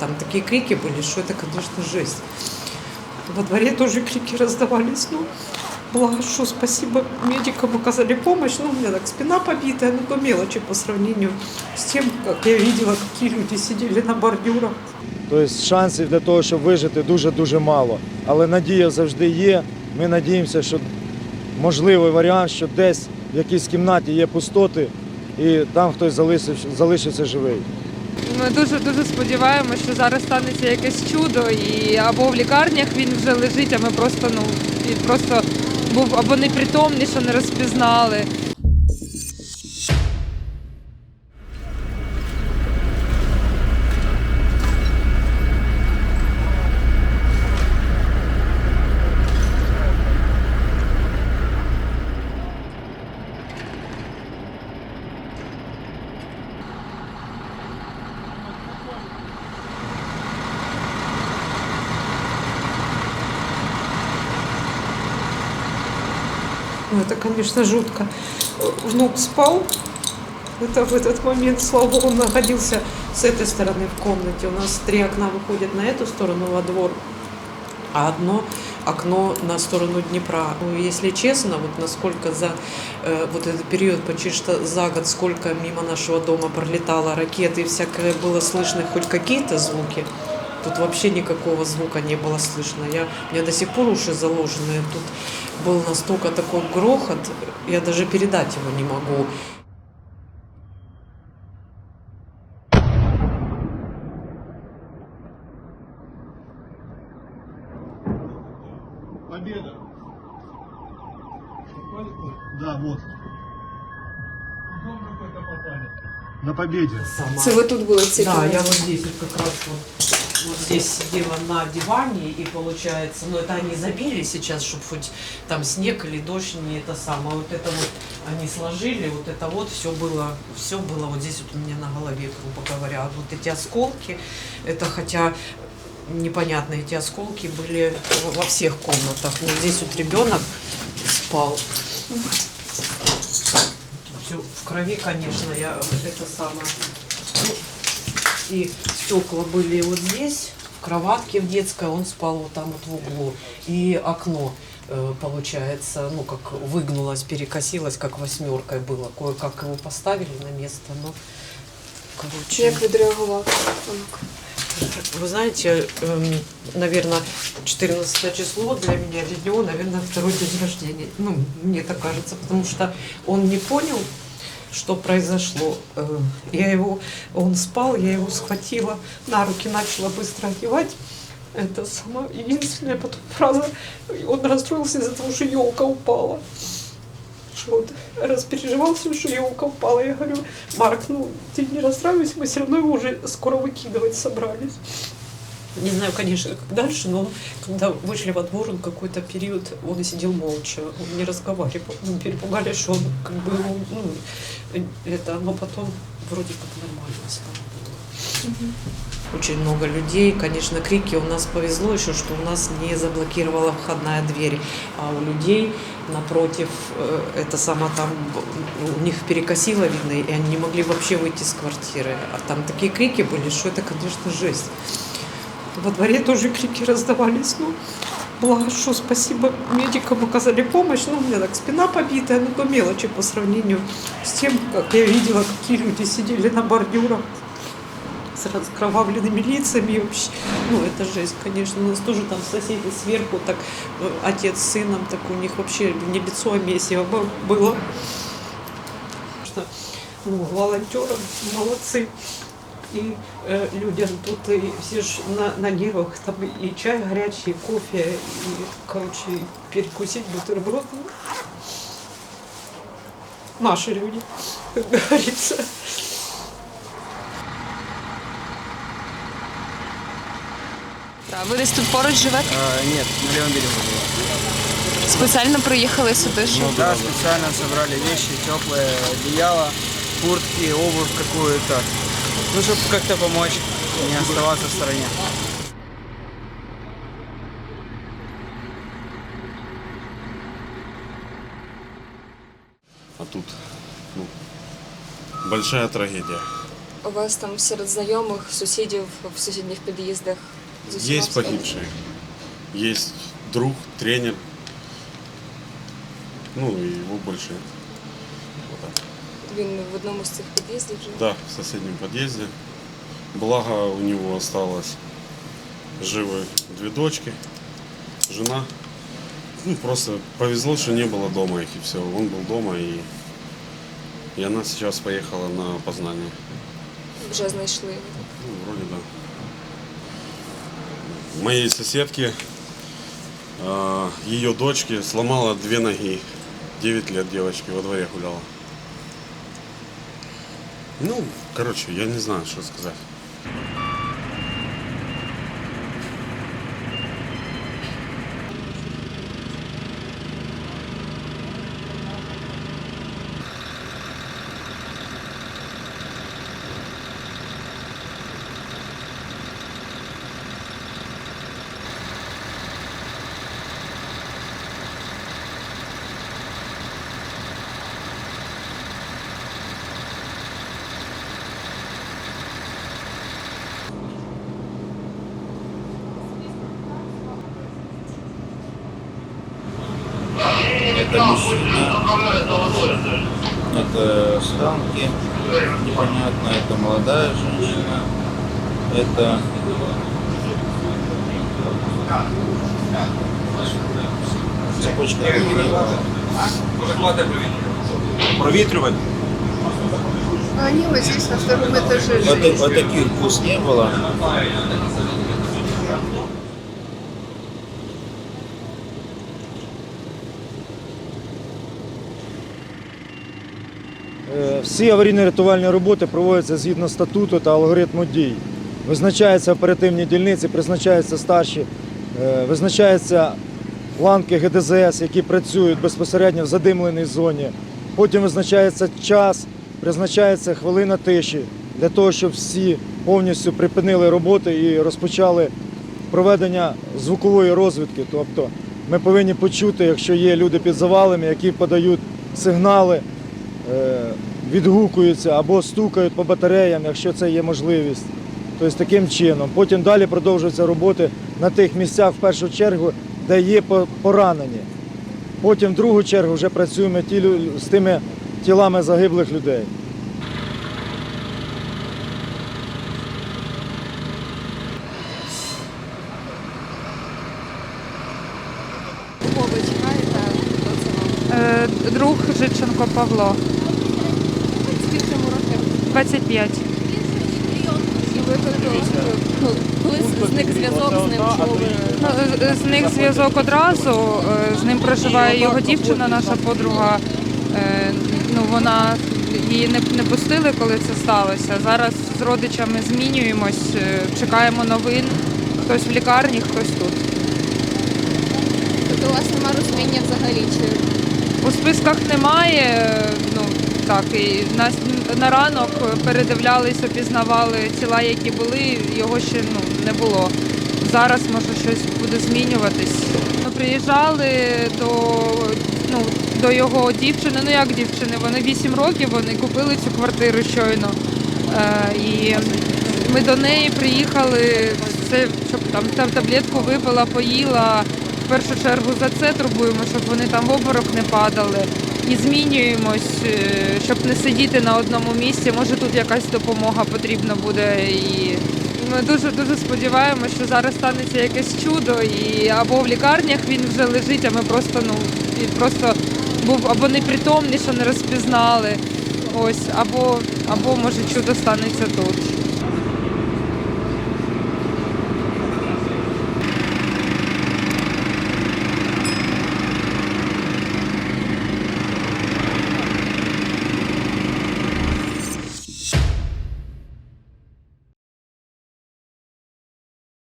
Там такие крики были, что это, конечно, жесть. Во дворе тоже крики раздавались. Ну, благо, что спасибо медикам оказали помощь. Ну, у меня так спина побитая, ну, то мелочи по сравнению с тем, как я видела, какие люди сидели на бордюрах. Тобто шансів для того, щоб вижити, дуже-дуже мало. Але надія завжди є. Ми надіємося, що можливий варіант, що десь в якійсь кімнаті є пустоти, і там хтось залишився, залишився живий. Ми дуже дуже сподіваємося, що зараз станеться якесь чудо, і або в лікарнях він вже лежить, а ми просто ну просто був або непритомний, що не розпізнали. Это, конечно, жутко. Внук спал. Это в этот момент, слава богу, он находился с этой стороны в комнате. У нас три окна выходят на эту сторону во двор, а одно окно на сторону Днепра. Ну, если честно, вот насколько за э, вот этот период, почти что за год, сколько мимо нашего дома пролетало ракет и всякое было слышно хоть какие-то звуки, Тут вообще никакого звука не было слышно. Я, у меня до сих пор уши заложенные. Тут был настолько такой грохот, я даже передать его не могу. Победа. Да, вот. Дом какой-то попали. На победе. Сама. Це ви тут були ці Да, кімнаті? я вот здесь вот как раз вот, вот здесь сидела на диване, и получается, ну это они забили сейчас, чтобы хоть там снег или дождь не это самое. Вот это вот они сложили, вот это вот все было, все было вот здесь вот у меня на голове, грубо говоря. А Вот эти осколки, это хотя непонятно, эти осколки были во- всех комнатах. Но здесь вот ребенок спал. Все в крови, конечно, я это самое. Ну, и стекла были вот здесь, в кроватке в детской, он спал вот там вот в углу. И окно, э, получается, ну, как выгнулось, перекосилось, как восьмеркой было. Кое-как его поставили на место, но, короче... Як відреагував? Вы знаете, наверное, 14 число для меня для него, наверное, второй день рождения. Ну, мне так кажется, потому что он не понял, что произошло. Э, Я его, он спал, я его схватила на руки, начала быстро одевать. Это сама единственная потом фраза. Он расстроился из-за того, что елка упала. Что вот распереживался, что елка упала. Я говорю, Марк, ну ты не расстраивайся, мы все равно его уже скоро выкидывать собрались. Не знаю, конечно, как дальше, но когда вышли во двор, он какой-то период, он сидел молча, он не разговаривал. Мы перепугались, что он как бы, ну, это, но потом вроде как нормально стало. Очень много людей, конечно, крики. У нас повезло еще, что у нас не заблокировала входная дверь, а у людей напротив, э, это сама там, у них перекосило, видно, и они не могли вообще выйти с квартиры. А там такие крики были, что это, конечно, жесть. Во дворе тоже крики раздавались. Ну, благо, что спасибо медикам оказали помощь. Ну, у меня так спина побитая, ну, то мелочи по сравнению с тем, как я видела, какие люди сидели на бордюрах с раскровавленными лицами. Вообще, ну, это жесть, конечно. У нас тоже там соседи сверху, так э, отец с сыном, так у них вообще не лицо, а месиво бы- было. Что, ну, волонтеры молодцы. И э, людям тут и все ж на, на нервах, там и чай горячий, и кофе, и, короче, и перекусить бутерброд. Ну, Наши люди, как говорится. А ви десь тут поруч живете? А, нет, на левом берегу было. Спеціально приїхали сюди, щоб Ну да, специально собрали вещи, теплые одеяло, куртки, обувь какую-то. Ну, чтобы как-то помочь, не оставаться в стороне. А тут ну, большая трагедия. У вас там серед знайомих, сусідів в сусідніх під'їздах? з усіма Есть встали? погибшие. Есть друг, тренер. Ну, и его больше нет. Вот так. Він в одному з цих під'їздів живе? Да, в соседнем подъезде. Благо у него осталось живы две дочки, жена. Ну, просто повезло, что не было дома их и все. Он был дома и, и она сейчас поехала на познание. Вже знайшли. Ну, вроде да. Моей соседки, а, ее дочке сломала две ноги. 9 лет девочки во дворе гуляла. Ну, короче, я не знаю, что сказать. Это мужчина, это станки, непонятно, это молодая женщина, это цепочка Провітрювати? Они вот здесь на втором этаже Вот, вот таких вкус не было. Всі аварійно-рятувальні роботи проводяться згідно статуту та алгоритму дій. Визначаються оперативні дільниці, призначаються старші, е, визначаються ланки ГДЗС, які працюють безпосередньо в задимленій зоні. Потім визначається час, призначається хвилина тиші для того, щоб всі повністю припинили роботи і розпочали проведення звукової розвідки. Тобто ми повинні почути, якщо є люди під завалами, які подають сигнали е, відгукуються або стукають по батареям, якщо це є можливість. Тобто таким чином. Потім далі продовжуються роботи на тих місцях, в першу чергу, де є поранені. Потім в другу чергу вже працюємо ті з тими тілами загиблих людей. Е, друг Жиченко Павло? 25. І ви тобто, ну, коли зник зв'язок з ним, ви? Ну, з- з них зв'язок одразу. е, З ним проживає його дівчина, наша подруга. Е, Ну, вона її не, не пустили, коли це сталося. Зараз з родичами змінюємось, е, чекаємо новин. Хтось в лікарні, хтось тут. Тобто у вас немає розуміння взагалі, чи У списках немає. е, Ну так, і нас на ранок передивлялись, опізнавали тіла, які були. Його ще ну не було. Зараз може щось буде змінюватись. Ми приїжджали до, ну, до його дівчини. Ну як дівчини? Вони 8 років, вони купили цю квартиру щойно. Е, і ми до неї приїхали, все, щоб там, там таблетку випила, поїла. В першу чергу за це турбуємо, щоб вони там в обморок не падали. І змінюємось, е, щоб не сидіти на одному місці. Може тут якась допомога потрібна буде. І ми дуже дуже сподіваємося, що зараз станеться якесь чудо, і або в лікарнях він вже лежить, а ми просто ну він просто був або непритомний, що не розпізнали. Ось, або, або може чудо станеться тут.